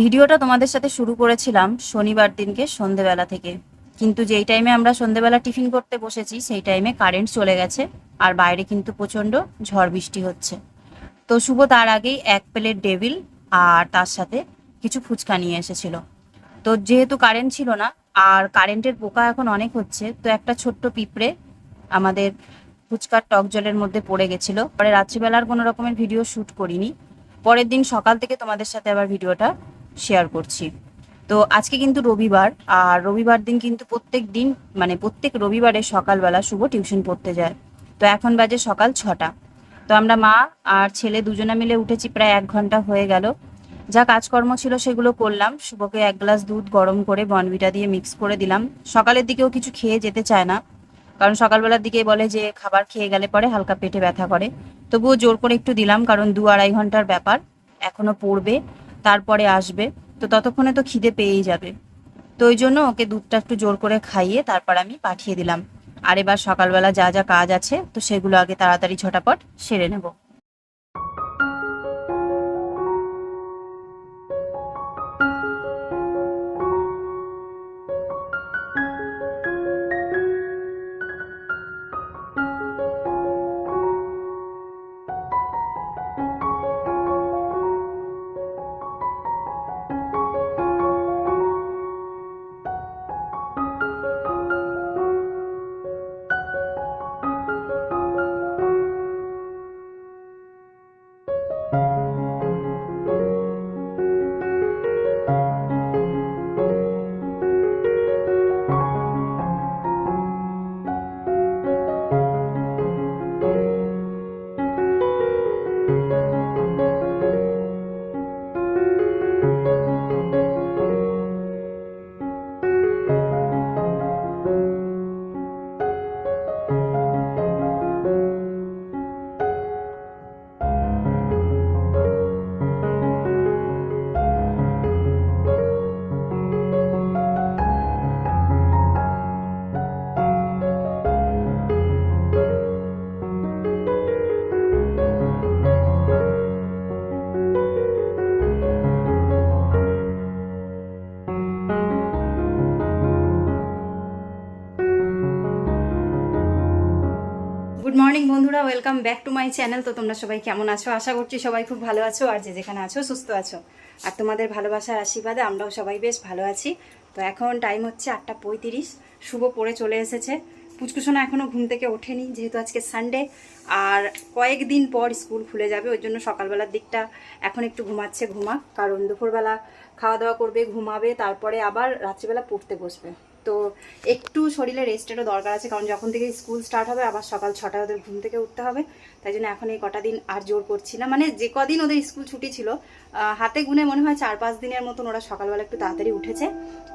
ভিডিওটা তোমাদের সাথে শুরু করেছিলাম শনিবার দিনকে সন্ধেবেলা থেকে। কিন্তু যেই টাইমে আমরা সন্ধেবেলা টিফিন করতে বসেছি, সেই টাইমে কারেন্ট চলে গেছে আর বাইরে কিন্তু প্রচণ্ড ঝড় বৃষ্টি হচ্ছে। তো শুভ তার আগেই এক প্লেট ডেভিল আর তার সাথে কিছু ফুচকা নিয়ে এসেছিল। তো যেহেতু কারেন্ট ছিল না, আর কারেন্টের পোকা এখন অনেক হচ্ছে, তো একটা ছোট্ট পিঁপড়ে আমাদের ফুচকার টক জলের মধ্যে পড়ে গেছিল। পরে রাত্রিবেলার কোনো রকমের ভিডিও শ্যুট করিনি। পরের দিন সকাল থেকে তোমাদের সাথে আবার ভিডিওটা শেয়ার করছি। তো আজকে কিন্তু রবিবার, আর রবিবার দিন কিন্তু প্রত্যেক দিন মানে প্রত্যেক রবিবারে সকালবেলা শুভ টিউশন পড়তে যায়। তো এখন বাজে সকাল ছটা। তো আমরা মা আর ছেলে দুজনে মিলে উঠেছি প্রায় এক ঘণ্টা হয়ে গেল। যা কাজকর্ম ছিল সেগুলো করলাম। শুভকে এক গ্লাস দুধ গরম করে বনভিটা দিয়ে মিক্স করে দিলাম। সকালের দিকেও কিছু খেয়ে যেতে চায় না। কারণ সকালবেলার দিকে বলে যে খাবার খেয়ে গেলে পরে হালকা পেটে ব্যথা করে। তবুও জোর করে একটু দিলাম, কারণ দু আড়াই ঘণ্টার ব্যাপার। এখনও পড়বে। তারপরে আসবে, তো ততক্ষণে তো খিদে পেয়েই যাবে। তো ওই জন্য ওকে দুধটা একটু জোর করে খাইয়ে তারপর আমি পাঠিয়ে দিলাম। আর এবার সকালবেলা যা যা কাজ আছে, তো সেগুলো আগে তাড়াতাড়ি ঝটাপট সেরে নেব। Welcome back to my channel তো তোমরা সবাই কেমন আছো? আশা করছি সবাই খুব ভালো আছো আর যে যেখানে আছো, সুস্থ আছো। আর তোমাদের ভালোবাসার আশীর্বাদে আমরাও সবাই বেশ ভালো আছি। তো এখন টাইম হচ্ছে আটটা পঁয়ত্রিশ। শুভ পড়ে চলে এসেছে। পুচকুসোনা এখনও ঘুম থেকে ওঠেনি, যেহেতু আজকে সানডে আর কয়েকদিন পর স্কুল খুলে যাবে, ওই জন্য সকালবেলার দিকটা এখন একটু ঘুমাচ্ছে ঘুমাক কারণ দুপুরবেলা খাওয়া দাওয়া করবে, ঘুমাবে, তারপরে আবার রাত্রিবেলা পড়তে বসবে। তো একটু শরীরে রেস্টেরও দরকার আছে, কারণ যখন থেকে স্কুল স্টার্ট হবে আবার সকাল ছটায় ওদের ঘুম থেকে উঠতে হবে। তাই জন্য এখন এই কটা দিন আর জোর করছি না। মানে যে কদিন ওদের স্কুল ছুটি ছিল হাতে গুনে মনে হয় চার পাঁচ দিনের মতন ওরা সকালবেলা একটু তাড়াতাড়ি উঠেছে।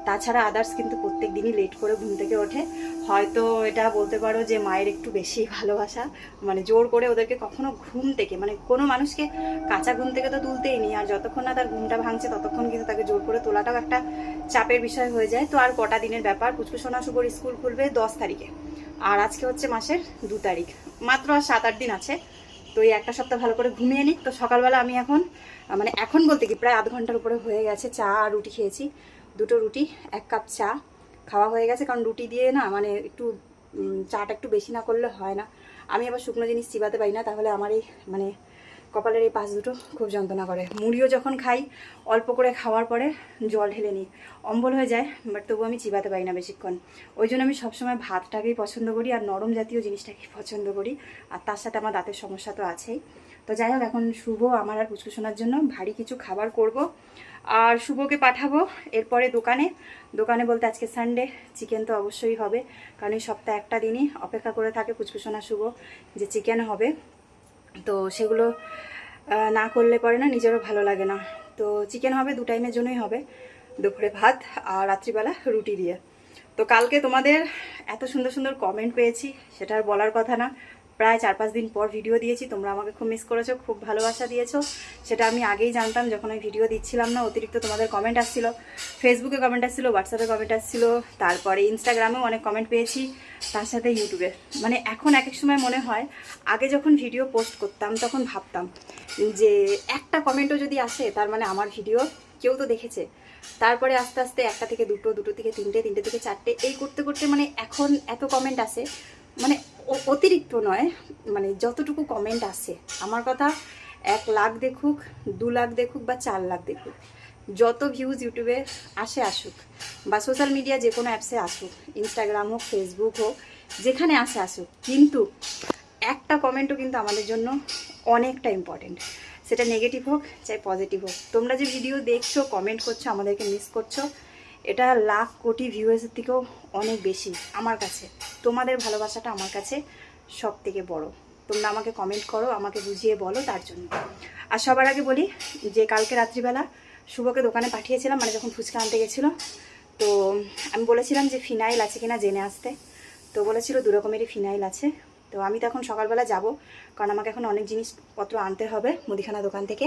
তাছাড়া আদার্স কিন্তু প্রত্যেক দিনই লেট করে ঘুম থেকে ওঠে। হয়তো এটা বলতে পারো যে মায়ের একটু বেশি ভালোবাসা মানে জোর করে ওদেরকে কখনো ঘুম থেকে মানে কোনো মানুষকে কাঁচা ঘুম থেকে তো তুলতেই নি আর যতক্ষণ না তার ঘুমটা ভাঙছে ততক্ষণ কিন্তু তাকে জোর করে তোলাটাও একটা চাপের বিষয় হয়ে যায়। তো আর কটা দিনের ব্যাপার পুচকুসোনা শুভর স্কুল খুলবে দশ তারিখে, আর আজকে হচ্ছে মাসের দু তারিখ, মাত্র আর সাত আট দিন আছে। তো এই একটা সপ্তাহ ভালো করে ঘুমিয়ে নিক। তো সকালবেলা আমি এখন মানে এখন বলতে কি, প্রায় আধ ঘণ্টার উপরে হয়ে গেছে চা আর রুটি খেয়েছি, দুটো রুটি, এক কাপ চা খাওয়া হয়ে গেছে, কারণ রুটি দিয়ে না মানে একটু চাটা একটু বেশি না করলে হয় না। আমি আবার শুকনো জিনিস চিবাতে পারি না, তাহলে আমার এই মানে কপালের এই পাশ দুটো খুব যন্ত্রণা করে। মুড়িও যখন খাই, অল্প করে খাওয়ার পরে জল ঢেলে নিই। অম্বল হয়ে যায়, বাট তবু আমি চিবাতে পারি না বেশিক্ষণ। ওই জন্য আমি সবসময় ভাতটাকেই পছন্দ করি আর নরম জাতীয় জিনিসটাকেই পছন্দ করি। আর তার সাথে আমার দাঁতের সমস্যা তো আছেই। তো যাই হোক, এখন শুভ আমার আর পুচকুসোনার জন্য। ভারী কিছু খাবার করব। আর শুভকে পাঠাবো এরপরে দোকানে। দোকানে বলতে আজকে সানডে চিকেন তো অবশ্যই হবে। কারণ এই সপ্তাহে একটা দিনই অপেক্ষা করে থাকে পুচকুসোনা শুভ যে চিকেন হবে। তো সেগুলো না করলে পরে না নিজেরও ভালো লাগে না। তো চিকেন হবে দু টাইমের জন্যই হবে। দুপুরে ভাত আর রাত্রিবেলা রুটি দিয়ে। তো কালকে তোমাদের এত সুন্দর সুন্দর কমেন্ট পেয়েছি, সেটা আর বলার কথা না। প্রায় চার পাঁচ দিন পর ভিডিও দিয়েছি। তোমরা আমাকে খুব মিস করেছ, খুব ভালোবাসা দিয়েছ। সেটা আমি আগেই জানতাম যখন আমি ভিডিও দিচ্ছিলাম না, অতিরিক্ত তোমাদের কমেন্ট আসছিল। ফেসবুকে কমেন্ট আসছিল হোয়াটসঅ্যাপে কমেন্ট আসছিল, তারপরে ইনস্টাগ্রামেও অনেক কমেন্ট পেয়েছি, তার সাথে ইউটিউবে মানে এখন এক এক সময় মনে হয়, আগে যখন ভিডিও পোস্ট করতাম, তখন ভাবতাম যে একটা কমেন্টও যদি আসে, তার মানে আমার ভিডিও কেউ তো দেখেছে। তারপরে আস্তে আস্তে একটা থেকে দুটো দুটো থেকে তিনটে তিনটে থেকে চারটে, এই করতে করতে মানে এখন এত কমেন্ট আসে মানে অতিরিক্ত নয় মানে যতটুকু কমেন্ট আসে। আমার কথা এক লাখ দেখুক, দু লাখ দেখুক বা চার লাখ দেখুক। যত ভিউজ ইউটিউবে আসে, আসুক বা সোশ্যাল মিডিয়া যে কোনো অ্যাপসে আসুক ইনস্টাগ্রাম হোক ফেসবুক হোক, যেখানে আসে, আসুক। কিন্তু একটা কমেন্টও কিন্তু আমাদের জন্য অনেকটা ইম্পর্টেন্ট সেটা নেগেটিভ হোক, চাই পজিটিভ হোক। তোমরা যে ভিডিও দেখছ কমেন্ট করছ, আমাদেরকে মিস করছ, এটা লাখ কোটি ভিউয়ার্সের থেকেও অনেক বেশি আমার কাছে। তোমাদের ভালোবাসাটা আমার কাছে সব থেকে বড়। তোমরা আমাকে কমেন্ট করো, আমাকে বুঝিয়ে বলো তার জন্য। আর সবার আগে বলি যে কালকে রাত্রিবেলা শুভকে দোকানে পাঠিয়েছিলাম মানে যখন ফুচকা আনতে গেছিল, তো আমি বলেছিলাম যে ফিনাইল আছে কিনা জেনে আসতে। তো বলেছিল দু রকমেরই ফিনাইল আছে। তো আমি তো এখন সকালবেলা যাব, কারণ আমাকে এখন অনেক জিনিসপত্র আনতে হবে মুদিখানা দোকান থেকে।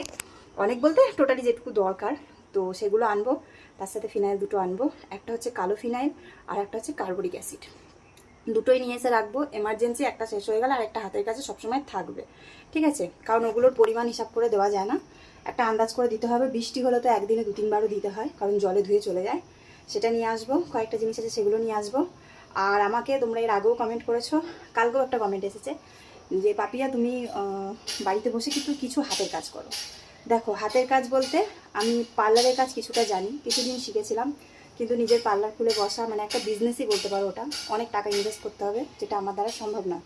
অনেক বলতে টোটালি যেটুকু দরকার, তো সেগুলো আনব। তার সাথে ফিনাইল দুটো আনব। একটা হচ্ছে কালো ফিনাইল আর একটা হচ্ছে কার্বরিক অ্যাসিড। দুটোই নিয়ে এসে রাখব। এমার্জেন্সি একটা শেষ হয়ে গেলে আর একটা হাতের কাছে সবসময় থাকবে। ঠিক আছে? কারণ ওগুলোর পরিমাণ হিসাব করে দেওয়া যায় না। একটা আন্দাজ করে দিতে হবে। বৃষ্টি হলে তো একদিনে দু তিনবারও দিতে হয়, কারণ জলে ধুয়ে চলে যায়। সেটা নিয়ে আসব। কয়েকটা জিনিস আছে সেগুলো নিয়ে আসব। আর আমাকে তোমরা এর আগেও কমেন্ট করেছ, কালকেও একটা কমেন্ট এসেছে যে, পাপিয়া, তুমি বাড়িতে বসে কিন্তু কিছু হাতের কাজ করো। দেখো, হাতের কাজ বলতে আমি পার্লারের কাজ কিছুটা জানি, কিছুদিন শিখেছিলাম, কিন্তু নিজের পার্লার খুলে বসা মানে একটা বিজনেসই বলতে পারো ওটা, অনেক টাকা ইনভেস্ট করতে হবে, যেটা আমার দ্বারা সম্ভব নয়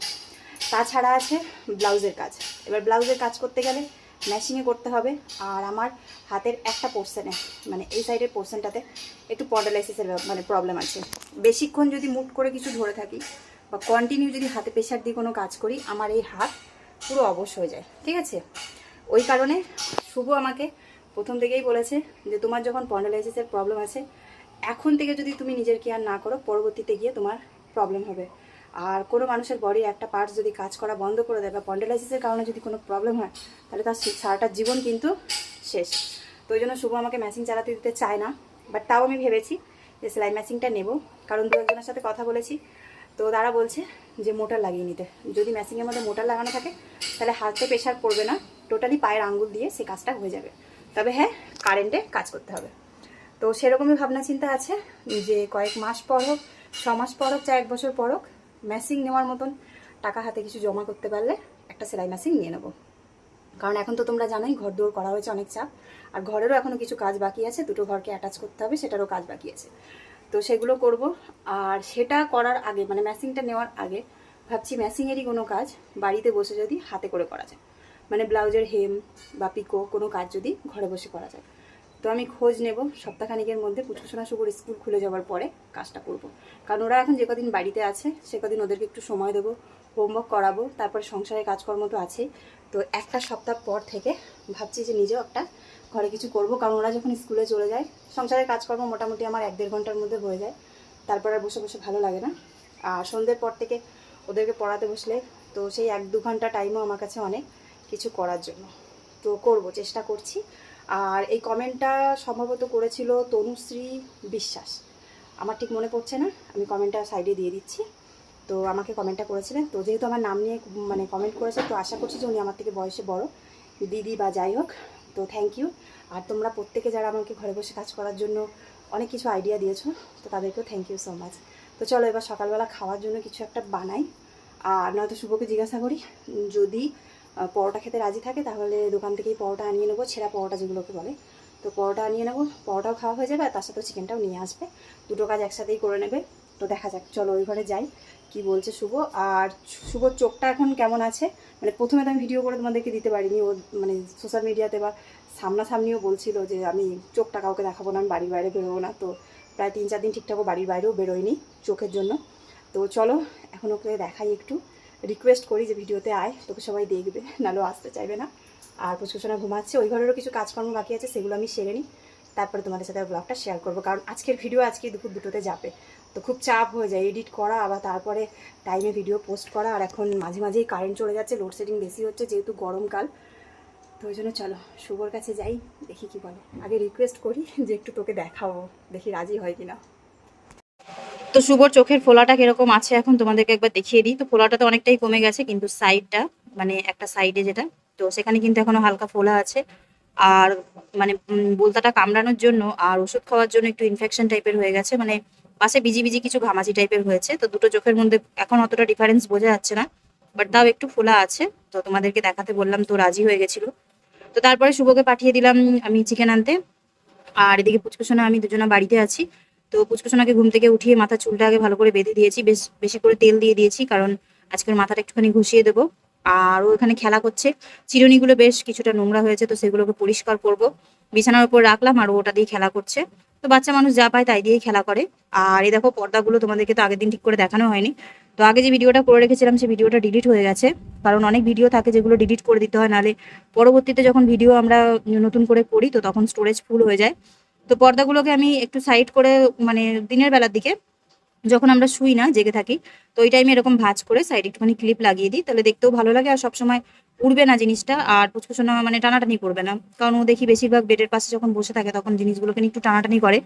তাছাড়া আছে ব্লাউজের কাজ। এবার ব্লাউজের কাজ করতে গেলে মেশিনে করতে হবে, আর আমার হাতের একটা পোর্শনে মানে এই সাইডের পোর্শনটাতে একটু পডালাইসিসের মানে প্রবলেম আছে। বেশিক্ষণ যদি মুট করে কিছু ধরে থাকি, বা কন্টিনিউ যদি হাতে প্রেশার দিয়ে কোনো কাজ করি, আমার এই হাত পুরো অবশ হয়ে যায়, ঠিক আছে? ওই কারণে শুভ আমাকে প্রথম থেকেই বলেছে যে তোমার যখন পন্ডালাইসিসের প্রবলেম আছে, এখন থেকে যদি তুমি নিজের কেয়ার না করো, পরবর্তীতে গিয়ে তোমার প্রবলেম হবে। আর কোনো মানুষের বডির একটা পার্টস যদি কাজ করা বন্ধ করে দেয় বা পন্ডালাইসিসের কারণে যদি কোনো প্রবলেম হয়, তাহলে তার সারাটা জীবন কিন্তু শেষ। তো ওই জন্য শুভ আমাকে ম্যাচিং চালাতে দিতে চায় না বাট তাও আমি ভেবেছি যে সেলাই ম্যাচিংটা নেব। কারণ দু একজনের সাথে কথা বলেছি, তো তারা বলছে যে মোটার লাগিয়ে নিতে। যদি ম্যাচিংয়ের মধ্যে মোটার লাগানো থাকে, তাহলে হাতে প্রেশার পড়বে না। টোটালি পায়ের আঙ্গুল দিয়ে সে কাজটা হয়ে যাবে। তবে হ্যাঁ কারেন্টে কাজ করতে হবে। তো সেরকমই ভাবনা চিন্তা আছে যে কয়েক মাস পর হোক, ছ মাস পর হোক, চার এক বছর পর হোক মেশিন নেওয়ার মতন টাকা হাতে কিছু জমা করতে পারলে একটা সেলাই মেশিন নিয়ে নেব। কারণ এখন তো তোমরা জানোই ঘর দৌড় করা হয়েছে অনেক চাপ। আর ঘরেরও এখনও কিছু কাজ বাকি আছে, দুটো ঘরকে অ্যাটাচ করতে হবে, সেটারও কাজ বাকি আছে। তো সেগুলো করব। আর সেটা করার আগে মানে ম্যাচিংটা নেওয়ার আগে, ভাবছি ম্যাচিংয়েরই কোনো কাজ বাড়িতে বসে যদি হাতে করে করা যায়। মানে ব্লাউজের হেম বা পিকো কোনো কাজ যদি ঘরে বসে করা যায়। তো আমি খোঁজ নেব, সপ্তাহখানিকের মধ্যে পুচকুসোনা শুভর স্কুল খুলে যাওয়ার পরে কাজটা করব। কারণ ওরা এখন যে কদিন বাড়িতে আছে, সে কদিন ওদেরকে একটু সময় দেবো হোমওয়ার্ক করাবো, তারপরে সংসারের কাজকর্ম তো আছে তো একটা সপ্তাহ পর থেকে ভাবছি যে নিজেও একটা ঘরে কিছু করব, কারণ ওরা যখন স্কুলে চলে যায়, সংসারের কাজকর্ম মোটামুটি আমার এক দেড় ঘণ্টার মধ্যে হয়ে যায়। তারপর আর বসে বসে ভালো লাগে না। আর সন্ধ্যের পর থেকে ওদেরকে পড়াতে বসলে তো সেই এক দু ঘণ্টা টাইমও আমার কাছে অনেক। কিছু করার জন্য। তো করব, চেষ্টা করছি। আর এই কমেন্টটা সম্ভবত করেছিল তনুশ্রী বিশ্বাস। আমার ঠিক মনে পড়ছে না, আমি কমেন্টটা সাইডে দিয়ে দিচ্ছি। তো আমাকে কমেন্টটা করেছিলেন। তো যেহেতু আমার নাম নিয়ে মানে কমেন্ট করেছে, তো আশা করছি যে উনি আমার থেকে বয়সে বড়। দিদি বা যাই হোক, তো থ্যাংক ইউ আর তোমরা প্রত্যেকে যারা আমাকে ঘরে বসে কাজ করার জন্য অনেক কিছু আইডিয়া দিয়েছ, তো তাদেরকেও থ্যাংক ইউ সো মাচ তো চলো এবার সকালবেলা খাওয়ার জন্য কিছু একটা বানাই। আর নয়তো শুভকে জিজ্ঞাসা করি, যদি পরোটা খেতে রাজি থাকে, তাহলে দোকান থেকেই পরোটা আনিয়ে নেব, ছেঁড়া পরোটা যেগুলোকে বলে। তো পরোটা আনিয়ে নেব, পরোটাও খাওয়া হয়ে যাবে, আর তার সাথে চিকেনটাও নিয়ে আসবে। দুটো কাজ একসাথেই করে নেবে, তো দেখা যাক, চলো ওই ঘরে যাই, কি বলছে শুভ। আর শুভর চোখটা এখন কেমন আছে? মানে প্রথমে তো আমি ভিডিও করে তোমাদেরকে দিতে পারিনি, ও মানে সোশ্যাল মিডিয়াতে বা সামনাসামনিও বলছিল যে আমি চোখটা কাউকে দেখাবো না, আমি বাড়ির বাইরে বেরোবো না। তো প্রায় তিন চার দিন ঠিকঠাকও বাড়ির বাইরেও বেরোয়নি চোখের জন্য। তো চলো, এখন ওকে দেখাই একটু। রিকোয়েস্ট করি যে ভিডিওতে আয়, তোকে সবাই দেখবে নাহলেও আসতে চাইবে না। আর পুচকুসোনা ঘুমাচ্ছে, ওই ঘরেরও কিছু কাজকর্ম বাকি আছে, সেগুলো আমি সেরে নিই। তারপরে তোমাদের সাথে ব্লগটা শেয়ার করব, কারণ আজকের ভিডিও আজকে দুপুর দুটোতে যাবে। তো খুব চাপ হয়ে যায় এডিট করা, আবার তারপরে টাইমে ভিডিও পোস্ট করা, আর এখন মাঝে মাঝেই কারেন্ট চলে যাচ্ছে লোডশেডিং বেশি হচ্ছে, যেহেতু গরমকাল। তো ওই জন্য চলো, শুভর কাছে যাই, দেখি কি বলে। আগে রিকোয়েস্ট করি যে একটু তোকে দেখাবো, দেখি রাজি হয় কিনা। তো শুভর চোখের ফোলাটা কীরকম আছে এখন তোমাদেরকে একবার দেখিয়ে দিই। তো ফোলাটা তো অনেকটাই কমে গেছে, কিন্তু সাইডটা মানে একটা সাইডে যেটা, তো সেখানে কিন্তু এখনও হালকা ফোলা আছে। আর মানে বোলতাটা কামড়ানোর জন্য আর ওষুধ খাওয়ার জন্য একটু ইনফেকশন টাইপের হয়ে গেছে মানে পাশে বিজি বিজি কিছু ঘামাচি টাইপের হয়েছে। তো দুটো চোখের মধ্যে এখন অতটা ডিফারেন্স বোঝা যাচ্ছে না বাট তাও একটু ফোলা আছে। তো তোমাদেরকে দেখাতে বললাম, তো রাজি হয়ে গেছিল। তো তারপরে শুভকে পাঠিয়ে দিলাম আমি চিকেন আনতে। আর এদিকে পুচকুসোনা আমি দুজনা বাড়িতে আছি। তো পুচকুসোনাকে ঘুম থেকে উঠিয়ে মাথা চুলটা আগে ভালো করে বেঁধে দিয়েছি, বেশ, বেশি করে তেল দিয়ে দিয়েছি, কারণ আজকের মাথাটা একটুখানি ঘুষিয়ে দেবো। আর এখানে খেলা করছে। চিরুনিগুলো বেশ কিছুটা নোংরা হয়েছে, তো সেগুলোকে পরিষ্কার করব। বিছানার উপর রাখলাম আর ওটা দিয়ে খেলা করছে। তো বাচ্চা মানুষ যা পায় তাই দিয়েই খেলা করে। আর এই দেখো পর্দাগুলো তোমাদেরকে তো আগের দিন ঠিক করে দেখানো হয়নি। তো আগে যে ভিডিওটা করে রেখেছিলাম সেই ভিডিওটা ডিলিট হয়ে গেছে। কারণ অনেক ভিডিও থাকে যেগুলো ডিলিট করে দিতে হয়, নাহলে পরবর্তীতে যখন ভিডিও আমরা নতুন করে করি, তো তখন স্টোরেজ ফুল হয়ে যায়। তো পর্দাগুলোকে আমি একটু সাইড করে মানে দিনের বেলার দিকে যখন আমরা শুই না, জেগে থাকি, তো ওই টাইমে এরকম ভাঁজ করে সাইড একটুখানি ক্লিপ লাগিয়ে দিই। তাহলে দেখতেও ভালো লাগে আর সবসময় উড়বে না জিনিসটা আর পুচকুচোনা মানে টানাটানি করবে না। কারণ ও দেখি বেশিরভাগ বেডের পাশে যখন বসে থাকে তখন জিনিসগুলোকে একটু টানাটানি করে।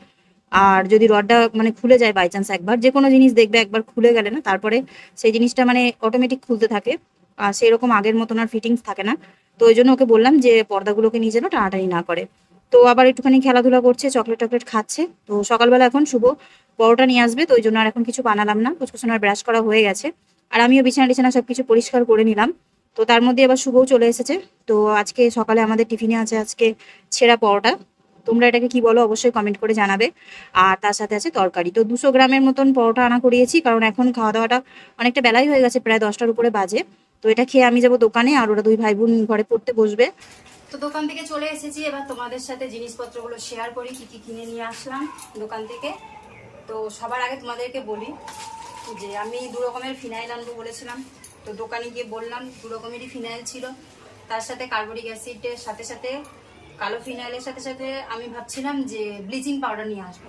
আর যদি রডটা মানে খুলে যায় বাই চান্স একবার যে কোনো জিনিস দেখবে একবার খুলে গেলে না, তারপরে সেই জিনিসটা মানে অটোমেটিক খুলতে থাকে। আর সেরকম আগের মতন আর ফিটিংস থাকে না। তো ওই জন্য ওকে বললাম যে পর্দাগুলোকে নিয়ে যেন টানাটানি না করে। তো আবার একটুখানি খেলাধুলা করছে চকলেট টকলেট খাচ্ছে। তো সকালবেলা এখন শুভ পরোটা নিয়ে আসবে, তো ওই জন্য আর এখন কিছু বানালাম না। কুচকুচনার ব্রাশ করা হয়ে গেছে। আর আমিও বিছানা টিছানা সব কিছু পরিষ্কার করে নিলাম। তো তার মধ্যে আবার শুভও চলে এসেছে। তো আজকে সকালে আমাদের টিফিনে আছে আজকে ছেঁড়া পরোটা। তোমরা এটাকে কি বলো অবশ্যই কমেন্ট করে জানাবে। আর তার সাথে আছে তরকারি। তো দুশো গ্রামের মতন পরোটা আনা করিয়েছি, কারণ এখন খাওয়া দাওয়াটা অনেকটা বেলাই হয়ে গেছে, প্রায় দশটার উপরে বাজে। তো এটা খেয়ে আমি যাব দোকানে, আর ওরা দুই ভাই বোন ঘরে পড়তে বসবে। তো দোকান থেকে চলে এসেছি। এবার তোমাদের সাথে জিনিসপত্রগুলো শেয়ার করি, কি কি কিনে নিয়ে আসলাম দোকান থেকে। তো সবার আগে তোমাদেরকে বলি যে আমি দু রকমের ফিনাইল আনব বলেছিলাম। তো দোকানে গিয়ে বললাম, দু রকমেরই ফিনাইল ছিল। তার সাথে কার্বনিক অ্যাসিডের সাথে সাথে, কালো ফিনাইলের সাথে সাথে আমি ভাবছিলাম যে ব্লিচিং পাউডার নিয়ে আসব।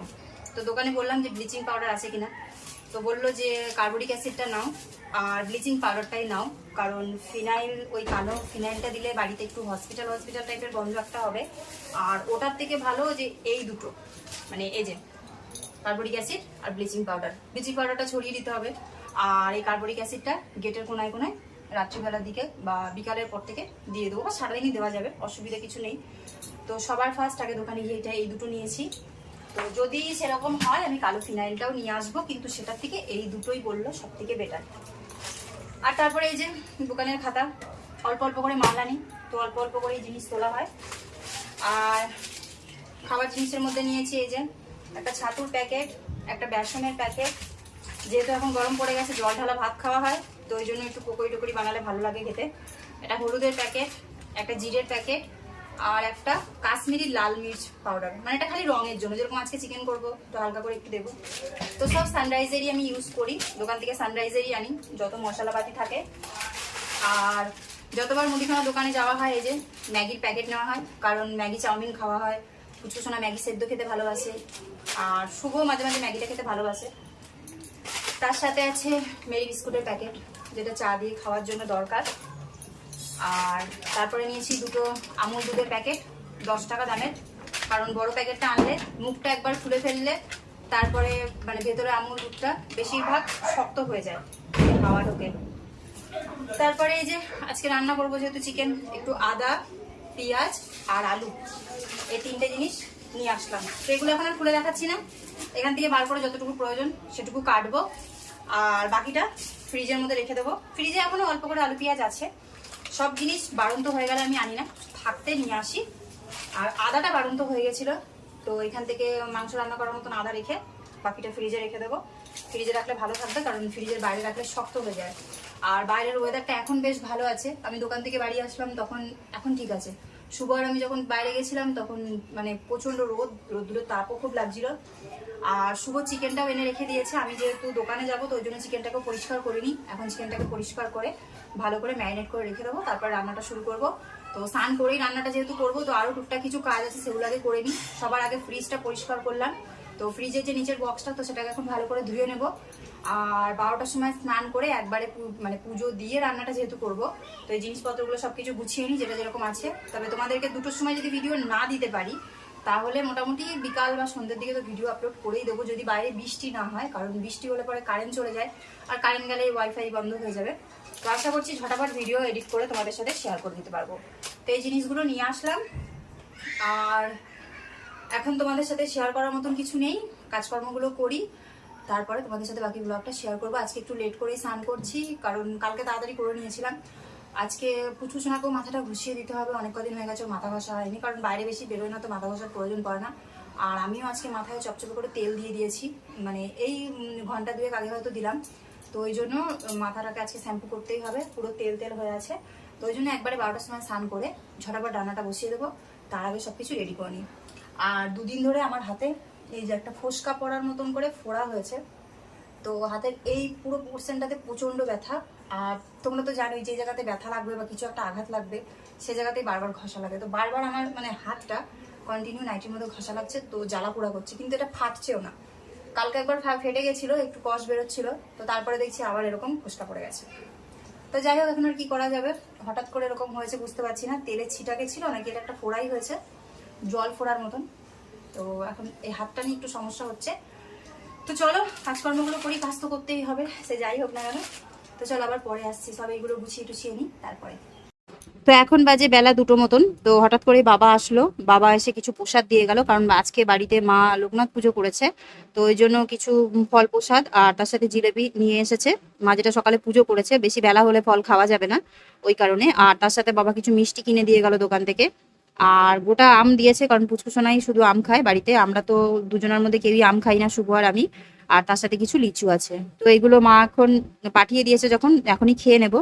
তো দোকানে বললাম যে ব্লিচিং পাউডার আছে কিনা। তো বলল যে কার্বনিক অ্যাসিডটা নাও আর ব্লিচিং পাউডারটাই নাও, কারণ ফিনাইল, ওই কালো ফিনাইলটা দিলে বাড়িতে একটু হসপিটাল হসপিটাল টাইপের গন্ধ একটা হবে। আর ওটার থেকে ভালো যে এই দুটো মানে এই যে কার্বনিক অ্যাসিড আর ব্লিচিং পাউডার। ব্লিচিং পাউডারটা ছড়িয়ে দিতে হবে। আর এই কার্বনিক অ্যাসিডটা গেটের কোনায় কোনায় রাত্রিবেলার দিকে বা বিকালের পর থেকে দিয়ে দেবো বা সারাদিনই দেওয়া যাবে, অসুবিধা কিছু নেই। তো সবার ফার্স্ট আগে দোকানে গিয়ে এটা এই দুটো নিয়েছি। তো যদি সেরকম হয়, আমি কালো ফিনাইলটাও নিয়ে আসব, কিন্তু সেটার থেকে এই দুটোই বলল সব থেকে বেটার আর তারপরে এই যে দোকানের খাতা, অল্প অল্প করে মাল আনি, তো অল্প অল্প করে জিনিস তোলা হয়। আর খাবার জিনিসের মধ্যে নিয়েছি এই যে একটা ছাতুর প্যাকেট, একটা বেসনের প্যাকেট। যেহেতু এখন গরম পড়ে গেছে, জল ঢালা ভাত খাওয়া হয়, তো ওই জন্য একটু পকোড়ি টুকরি বানালে ভালো লাগে খেতে। একটা হলুদের প্যাকেট, একটা জিরের প্যাকেট আর একটা কাশ্মীরি লাল মির্চ পাউডার মানে এটা খালি রঙের জন্য। যেরকম আজকে চিকেন করব তো হালকা করে একটু দেবো। তো সব সানরাইজেরই আমি ইউজ করি। দোকান থেকে সানরাইজেরই আনি, যত মশলাপাতি থাকে। আর যতবার মুদিখানা দোকানে যাওয়া হয়, এই যে ম্যাগির প্যাকেট নেওয়া হয়, কারণ ম্যাগি চাউমিন খাওয়া হয়। কুচকুচোনা ম্যাগি সেদ্ধ খেতে ভালোবাসে। আর শুভ মাঝে মাঝে ম্যাগিটা খেতে ভালোবাসে। তার সাথে আছে মেরি বিস্কুটের প্যাকেট যেটা চা দিয়ে খাওয়ার জন্য দরকার। আর তারপরে নিয়েছি দুটো আমুল দুধের প্যাকেট, দশ টাকা দামের। কারণ বড় প্যাকেটটা আনলে মুখটা একবার খুলে ফেললে তারপরে মানে ভেতরে আমুল দুধটা বেশিরভাগ শক্ত হয়ে যায় হাওয়া ঢোকে। তারপরে এই যে আজকে রান্না করব যেহেতু চিকেন, একটু আদা, পেঁয়াজ আর আলু। এই তিনটে জিনিস নিয়ে আসলাম। এগুলো এখন আর খুলে দেখাচ্ছি না। এখান থেকে বার করে যতটুকু প্রয়োজন সেটুকু কাটবো। আর বাকিটা ফ্রিজের মধ্যে রেখে দেবো। ফ্রিজে এখনও অল্প করে আলু পেঁয়াজ আছে। সব জিনিস বাড়ন্ত হয়ে গেলে আমি আনি না। থাকতে নিয়ে আসি। আর আদাটা বাড়ন্ত হয়ে গেছিল। তো এখান থেকে মাংস রান্না করার মতন আদা রেখে বাকিটা ফ্রিজে রেখে দেবো। ফ্রিজে রাখলে ভালো থাকবে, কারণ ফ্রিজের বাইরে রাখলে শক্ত হয়ে যায়। আর বাইরের ওয়েদারটা এখন বেশ ভালো আছে। আমি দোকান থেকে বাড়ি আসলাম, তখন এখন ঠিক আছে। শুভ আর আমি যখন বাইরে গেছিলাম, তখন মানে প্রচণ্ড রোদ, রোদ্দুরের তাপও খুব লাগছিল। আর শুভ চিকেনটাও এনে রেখে দিয়েছে। আমি যেহেতু দোকানে যাব, তো ওই জন্য চিকেনটাকে পরিষ্কার করিনি। এখন চিকেনটাকে পরিষ্কার করে ভালো করে ম্যারিনেট করে রেখে দেবো। তারপর রান্নাটা শুরু করব। তো স্নান করেই রান্নাটা যেহেতু করব, তো আরও টুকটাক কিছু কাজ আছে সেগুলো আগে করে নিই। সবার আগে ফ্রিজটা পরিষ্কার করলাম। তো ফ্রিজের যে নিচের বক্সটা তো সেটাকে এখন ভালো করে ধুয়ে নেব। আর বারোটার সময় স্নান করে একবারে মানে পুজো দিয়ে রান্নাটা যেহেতু করব, তো এই জিনিসপত্রগুলো সব কিছু গুছিয়ে নিই, যেটা যেরকম আছে। তবে তোমাদেরকে দুটোর সময় যদি ভিডিও না দিতে পারি তাহলে মোটামুটি বিকাল বা সন্ধ্যের দিকে তো ভিডিও আপলোড করেই দেবো। যদি বাইরে বৃষ্টি না হয়, কারণ বৃষ্টি হলে পরে কারেন্ট চলে যায়, আর কারেন্ট গেলে ওয়াইফাই বন্ধ হয়ে যাবে। তো আশা করছি ঝটাপট ভিডিও এডিট করে তোমাদের সাথে শেয়ার করে দিতে পারব। তো এই জিনিসগুলো নিয়ে আসলাম। আর এখন তোমাদের সাথে শেয়ার করার মতন কিছু নেই। কাজকর্মগুলো করি। তারপরে তোমাদের সাথে বাকি ব্লগটা শেয়ার করব। আজকে একটু লেট করেই স্নান করছি, কারণ কালকে তাড়াতাড়ি করে নিয়েছিলাম। আজকে পুচু সোনাকেও মাথাটা ঘুষিয়ে দিতে হবে, অনেক কদিন হয়ে গেছে মাথা ঘষা হয়নি, কারণ বাইরে বেশি বেরোয় না তো মাথা ঘষার প্রয়োজন পড়ে না। আর আমিও আজকে মাথায় চপচপে করে তেল দিয়ে দিয়েছি মানে এই ঘণ্টা দুয়েক আগে হয়তো দিলাম। তো ওই জন্য মাথাটাকে আজকে শ্যাম্পু করতেই হবে, পুরো তেল তেল হয়ে আছে। তো ওই জন্য একবারে বারোটার সময় স্নান করে ঝটাপট রান্নাটা বসিয়ে দেবো, তার আগে সব কিছু রেডি করে নিই। আর দুদিন ধরে আমার হাতে এই যে একটা ফোসকা পড়ার মতন করে ফোড়া হয়েছে, তো হাতের এই পুরো পোর্শনটাতে প্রচণ্ড ব্যথা। আর তোমরা তো জানোই যে জায়গাতে ব্যথা লাগবে বা কিছু একটা আঘাত লাগবে, সে জায়গাতেই বারবার ঘষা লাগে। তো বারবার আমার মানে হাতটা কন্টিনিউ নাইটের মধ্যে ঘষা লাগছে, তো জ্বালা পোড়া করছে, কিন্তু এটা ফাটছেও না। কালকে একবার ফেটে গেছিল, একটু কষ বেরোচ্ছিল, তো তারপরে দেখছি আবার এরকম ফুসকা পড়ে গেছে। তো যাই হোক, এখন আর কি করা যাবে? হঠাৎ করে এরকম হয়েছে, বুঝতে পারছি না। তেলের ছিটা গেছিল নাকি এটা একটা ফোড়াই হয়েছে, জল ফোড়ার মতন। তো এখন এই হাতটা নিয়ে একটু সমস্যা হচ্ছে। তো চলো, কাজকর্মগুলো করি, কাজ তো করতেই হবে, সে যাই হোক না কেন। তো চলো আবার পরে আসছি। সব এইগুলো গুছিয়ে টুছিয়ে নিই, তারপরে। তো এখন বাজে বেলা দুটো মতন। তো হঠাৎ করে বাবা আসলো। বাবা এসে কিছু প্রসাদ দিয়ে গেল, কারণ আজকে বাড়িতে মা লোকনাথ পুজো করেছে। তো ওই জন্য কিছু ফল প্রসাদ আর তার সাথে জিলেবি নিয়ে এসেছে। মা যেটা সকালে পুজো করেছে, বেশি বেলা হলে ফল খাওয়া যাবে না ওই কারণে। আর তার সাথে বাবা কিছু মিষ্টি কিনে দিয়ে গেল দোকান থেকে। আর গোটা আম দিয়েছে, কারণ পুচকুসোনাই শুধু আম খায় বাড়িতে। আমরা তো দুজনের মধ্যে কেউই আম খাই না, শুভ আর আমি। আর তার সাথে কিছু লিচু আছে। তো এগুলো মা এখন পাঠিয়ে দিয়েছে যখন, এখনই খেয়ে নেব।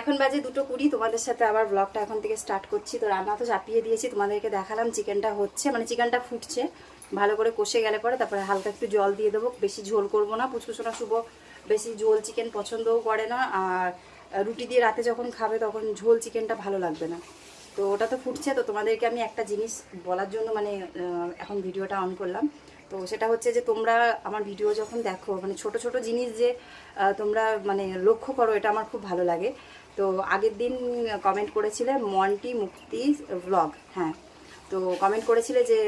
এখন বাজে দুটো কুড়ি, তোমাদের সাথে আবার ব্লগটা এখন থেকে স্টার্ট করছি। তো রান্না তো চাপিয়ে দিয়েছি, তোমাদেরকে দেখালাম চিকেনটা হচ্ছে মানে চিকেনটা ফুটছে। ভালো করে কষে গেলে পরে তারপরে হালকা একটু জল দিয়ে দেবো, বেশি ঝোল করব না। পুচকুচোনা শুভ বেশি ঝোল চিকেন পছন্দও করে না, আর রুটি দিয়ে রাতে যখন খাবে তখন ঝোল চিকেনটা ভালো লাগবে না। তো ওটা তো ফুটছে, তো তোমাদেরকে আমি একটা জিনিস বলার জন্য মানে এখন ভিডিওটা অন করলাম। তো সেটা হচ্ছে যে তোমরা আমার ভিডিও যখন দেখো মানে ছোট ছোট জিনিস যে তোমরা মানে লক্ষ্য করো, এটা আমার খুব ভালো লাগে। তো আগের দিন কমেন্ট করেছিলে মন্টি মুক্তি ব্লগ হ্যাঁ। তো কমেন্ট করেছিলে যে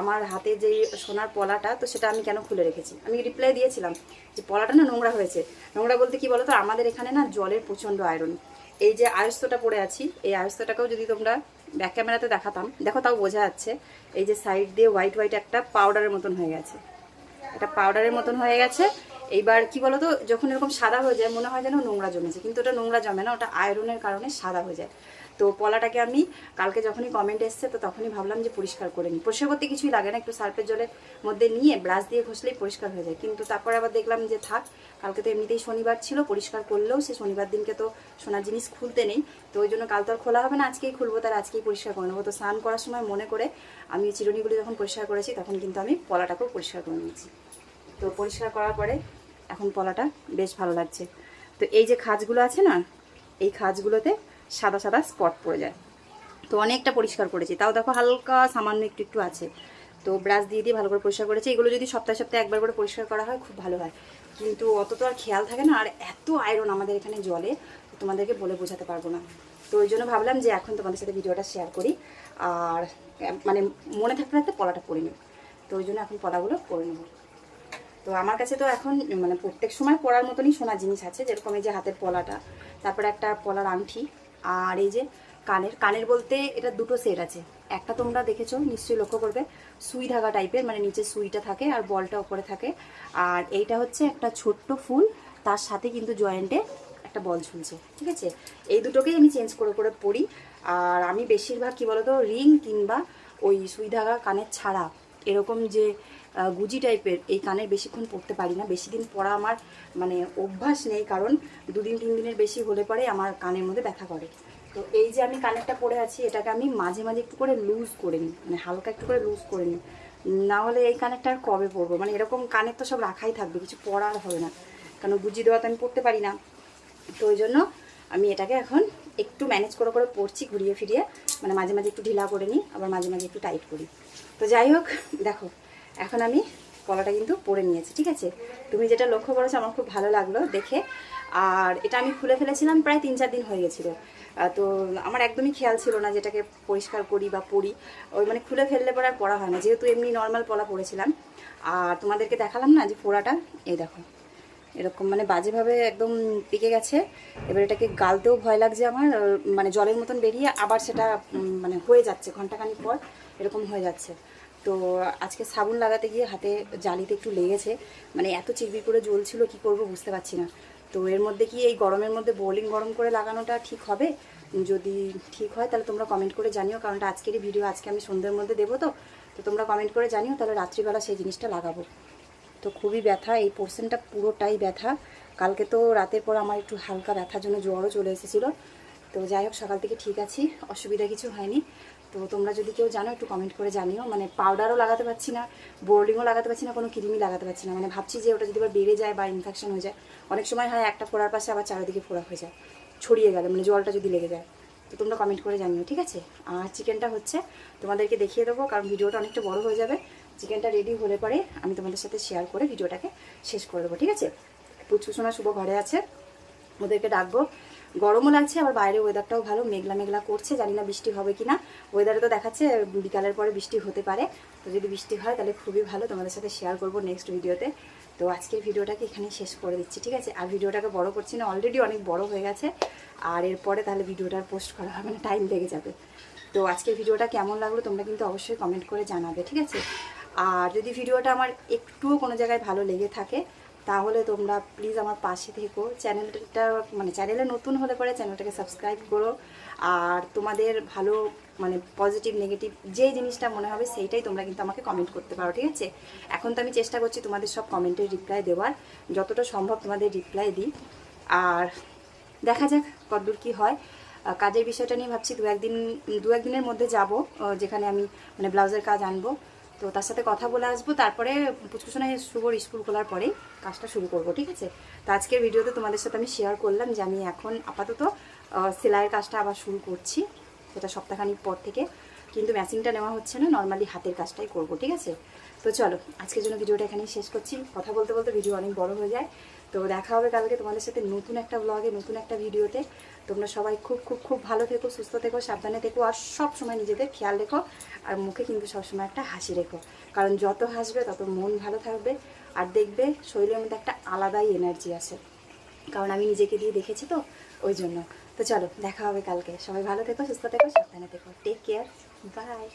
আমার হাতে যে সোনার পলাটা, তো সেটা আমি কেন খুলে রেখেছি? আমি রিপ্লাই দিয়েছিলাম যে পলাটা না নোংরা হয়েছে। নোংরা বলতে কি বলো তো আমাদের এখানে না জলের প্রচণ্ড আয়রন এই যে আয়স্তটা পরে আছি, এই আয়স্তটাকেও যদি তোমরা ব্যাক ক্যামেরাতে দেখাতাম, দেখো তাও বোঝা যাচ্ছে, এই যে সাইড দিয়ে হোয়াইট হোয়াইট একটা পাউডারের মতন হয়ে গেছে। একটা পাউডারের মতন হয়ে গেছে এইবার কি বলতো, যখন এরকম সাদা হয়ে যায়, মনে হয় যেন নোংরা জমেছে। কিন্তু ওটা নোংরা জমে না, ওটা আয়রনের কারণে সাদা হয়ে যায়। তো পলাটাকে আমি কালকে যখনই কমেন্ট এসছে, তো তখনই ভাবলাম যে পরিষ্কার করে নিই। পরিষ্কার করতে কিছুই লাগে না, একটু সার্ফের জলের মধ্যে নিয়ে ব্রাশ দিয়ে ঘষলেই পরিষ্কার হয়ে যায়। কিন্তু তারপরে আবার দেখলাম যে থাক, কালকে তো এমনিতেই শনিবার ছিল, পরিষ্কার করলেও সে শনিবার দিনকে তো সোনার জিনিস খুলতে নেই। তো ওই জন্য কাল তো আর খোলা হবে না, আজকেই খুলবো, তার আজকেই পরিষ্কার করে নেব। তো স্নান করার সময় মনে করে আমি চিরুনিগুলি যখন পরিষ্কার করেছি, তখন কিন্তু আমি পলাটাকেও পরিষ্কার করে নিয়েছি। তো পরিষ্কার করার পরে এখন পলাটা বেশ ভালো লাগছে। তো এই যে খাজগুলো আছে না, এই খাজগুলোতে সাদা সাদা স্পট পড়ে যায়। তো অনেকটা পরিষ্কার করেছি। তাও দেখো হালকা সামান্য একটু একটু আছে। তো ব্রাশ দিয়ে দিয়ে ভালো করে পরিষ্কার করেছি। এগুলো যদি সপ্তাহে সপ্তাহে একবার করে পরিষ্কার করা হয়, খুব ভালো হয়। কিন্তু অত তো আর খেয়াল থাকে না, আর এত আয়রন আমাদের এখানে জলে, তোমাদেরকে বলে বোঝাতে পারব না। তো ওই জন্য ভাবলাম যে এখন তোমাদের সাথে ভিডিওটা শেয়ার করি। আর মানে মনে থাকতে থাকতে পলাটা পরে নেব তো ওই জন্য এখন পলাগুলো পরে নেব। তো আমার কাছে তো এখন মানে প্রত্যেক সময় পরার মতনই সোনার জিনিস আছে, যেরকম এই যে হাতের পলাটা, তারপরে একটা পলার আংটি আর এই যে কানের কানের বলতে এটা দুটো সেট আছে। একটা তোমরা দেখেছ, নিশ্চয়ই লক্ষ্য করবে, সুই ধাগা টাইপের মানে নিচে সুইটা থাকে আর বলটা ওপরে থাকে। আর এইটা হচ্ছে একটা ছোট্ট ফুল, তার সাথে কিন্তু জয়েন্টে একটা বল ঝুলছে, ঠিক আছে? এই দুটোকেই আমি চেঞ্জ করে করে পড়ি। আর আমি বেশিরভাগ কী বলতো রিং কিংবা ওই সুই ধাগা কানের ছাড়া, এরকম যে গুজি টাইপের এই কানের বেশিক্ষণ পরতে পারি না। বেশি দিন পরা আমার মানে অভ্যাস নেই, কারণ দুদিন, তিন দিনের বেশি হলে পরে আমার কানের মধ্যে ব্যথা করে। তো এই যে আমি কানেরটা পরে আছি, এটাকে আমি মাঝে মাঝে একটু করে লুজ করে নিই মানে হালকা একটু করে লুজ করে নিই। না হলে এই কানেরটা আর কবে পরবো? মানে এরকম কানের তো সব রাখাই থাকবে, কিছু পরার হবে না। কারণ গুজি দেওয়া তো আমি পরতে পারি না। তো ওই জন্য আমি এটাকে এখন একটু ম্যানেজ করে করে পড়ছি ঘুরিয়ে ফিরিয়ে। মানে মাঝে মাঝে একটু ঢিলা করে নিই, আবার মাঝে মাঝে একটু টাইট করি। তো যাই হোক, দেখো এখন আমি কলাটা কিন্তু পরে নিয়েছি, ঠিক আছে? তুমি যেটা লক্ষ্য করেছ আমার খুব ভালো লাগল দেখে। আর এটা আমি খুলে ফেলেছিলাম প্রায় তিন চার দিন হয়ে গেছিল। তো আমার একদমই খেয়াল ছিল না যেটাকে পরিষ্কার করি বা পড়ি ওই মানে খুলে ফেললে পরে আর পড়া হয় না, যেহেতু এমনি নর্মাল পলা পড়েছিলাম। আর তোমাদেরকে দেখালাম না যে ফোড়াটা? এই দেখো, এরকম মানে বাজেভাবে একদম পেকে গেছে। এবার এটাকে গালতেও ভয় লাগছে আমার মানে জলের মতন বেরিয়ে আবার সেটা মানে হয়ে যাচ্ছে, ঘন্টাখানিক পর এরকম হয়ে যাচ্ছে। তো আজকে সাবুন লাগাতে গিয়ে হাতে জালিতে একটু লেগেছে। মানে এত চিরবির করে জ্বলছিল, কি করব বুঝতে পারছি না। তো এর মধ্যে কি এই গরমের মধ্যে বোলিং গরম করে লাগানোটা ঠিক হবে? যদি ঠিক হয় তাহলে তোমরা কমেন্ট করে জানিও, কারণ আজকেরই ভিডিও আজকে আমি সন্ধ্যের মধ্যে দেবো তো। তো তোমরা কমেন্ট করে জানিও, তাহলে রাত্রিবেলা সেই জিনিসটা লাগাবো। তো খুবই ব্যথা, এই পোর্শনটা পুরোটাই ব্যথা। কালকে তো রাতের পর আমার একটু হালকা ব্যথার জন্য জ্বরও চলে এসেছিল। তো যাই হোক, সকাল থেকে ঠিক আছি, অসুবিধা কিছু হয়নি। তো তোমরা যদি কেউ জানো, একটু কমেন্ট করে জানিও। মানে পাউডারও লাগাতে পারছি না বোর্ডিংও লাগাতে পারছি না, কোনো ক্রিমই লাগাতে পারছি না। মানে ভাবছি যে ওটা যদি আবার বেড়ে যায় বা ইনফেকশন হয়ে যায়, অনেক সময় হয় একটা ফোড়ার পাশে আবার চারিদিকে ফোড়া হয়ে যায়, ছড়িয়ে গেলে মানে জলটা যদি লেগে যায়। তো তোমরা কমেন্ট করে জানিও, ঠিক আছে? আর চিকেনটা হচ্ছে, তোমাদেরকে দেখিয়ে দেবো, কারণ ভিডিওটা অনেকটা বড় হয়ে যাবে। চিকেনটা রেডি হলে পরে আমি তোমাদের সাথে শেয়ার করে ভিডিওটাকে শেষ করে দেবো, ঠিক আছে? পুচকুসোনা শুভ ঘরে আছে, ওদেরকে ডাকবো। গরমও লাগছে, আবার বাইরে ওয়েদারটাও ভালো, মেঘলা মেঘলা করছে, জানি না বৃষ্টি হবে কি না ওয়েদারে তো দেখাচ্ছে, বিকালের পরে বৃষ্টি হতে পারে। তো যদি বৃষ্টি হয়, তাহলে খুবই ভালো, তোমাদের সাথে শেয়ার করব নেক্সট ভিডিওতে তো আজকের ভিডিওটাকে এখানেই শেষ করে দিচ্ছি, ঠিক আছে? আর ভিডিওটাকে বড় করছি না অলরেডি অনেক বড় হয়ে গেছে। আর এরপরে তাহলে ভিডিওটার পোস্ট করা হবে না টাইম লেগে যাবে। তো আজকের ভিডিওটা কেমন লাগল, তোমরা কিন্তু অবশ্যই কমেন্ট করে জানাবে, ঠিক আছে? আর যদি ভিডিওটা আমার একটুও কোনো জায়গায় ভালো লেগে থাকে তাহলে তোমরা প্লিজ আমার পাশে থেকো। চ্যানেলটা মানে চ্যানেলে নতুন হলে পরে চ্যানেলটাকে সাবস্ক্রাইব করো। আর তোমাদের ভালো মানে পজিটিভ নেগেটিভ যেই জিনিসটা মনে হবে সেইটাই তোমরা কিন্তু আমাকে কমেন্ট করতে পারো, ঠিক আছে? এখন তো আমি চেষ্টা করছি তোমাদের সব কমেন্টের রিপ্লাই দেওয়ার। যতটা সম্ভব তোমাদের রিপ্লাই দিই। আর দেখা যাক কতদূর কী হয়। কাজের বিষয়টা নিয়ে ভাবছি দু একদিন, দু একদিনের মধ্যে যাব যেখানে আমি মানে ব্লাউজের কাজ আনব। তো তার সাথে কথা বলে আসব। তারপরে পুচকুসোনায় শুভর স্কুল খোলার পরেই কাজটা শুরু করব, ঠিক আছে? তো আজকের ভিডিওতে তোমাদের সাথে আমি শেয়ার করলাম যে আমি এখন আপাতত সেলাইয়ের কাজটা আবার শুরু করছি, সেটা সপ্তাহখানিক পর থেকে। কিন্তু ম্যাচিংটা নেওয়া হচ্ছে না নর্মালি হাতের কাজটাই করব, ঠিক আছে? তো চলো, আজকের জন্য ভিডিওটা এখানেই শেষ করছি। কথা বলতে বলতে ভিডিও অনেক বড় হয়ে যায়। তো দেখা হবে কালকে তোমাদের সাথে নতুন একটা ব্লগে নতুন একটা ভিডিওতে তোমরা সবাই খুব খুব খুব ভালো থেকো, সুস্থ থেকো, সাবধানে থেকো, আর সব সময় নিজেদের খেয়াল রেখো, আর মুখে কিন্তু সবসময় একটা হাসি রেখো। কারণ যত হাসবে, তত মন ভালো থাকবে, আর দেখবে শরীরের মধ্যে একটা আলাদাই এনার্জি আছে কারণ আমি নিজেকে দিয়ে দেখেছি তো, ওই জন্য। তো চলো, দেখা হবে কালকে। সবাই ভালো থেকো, সুস্থ থেকো, সাবধানে থেকো। Take care bye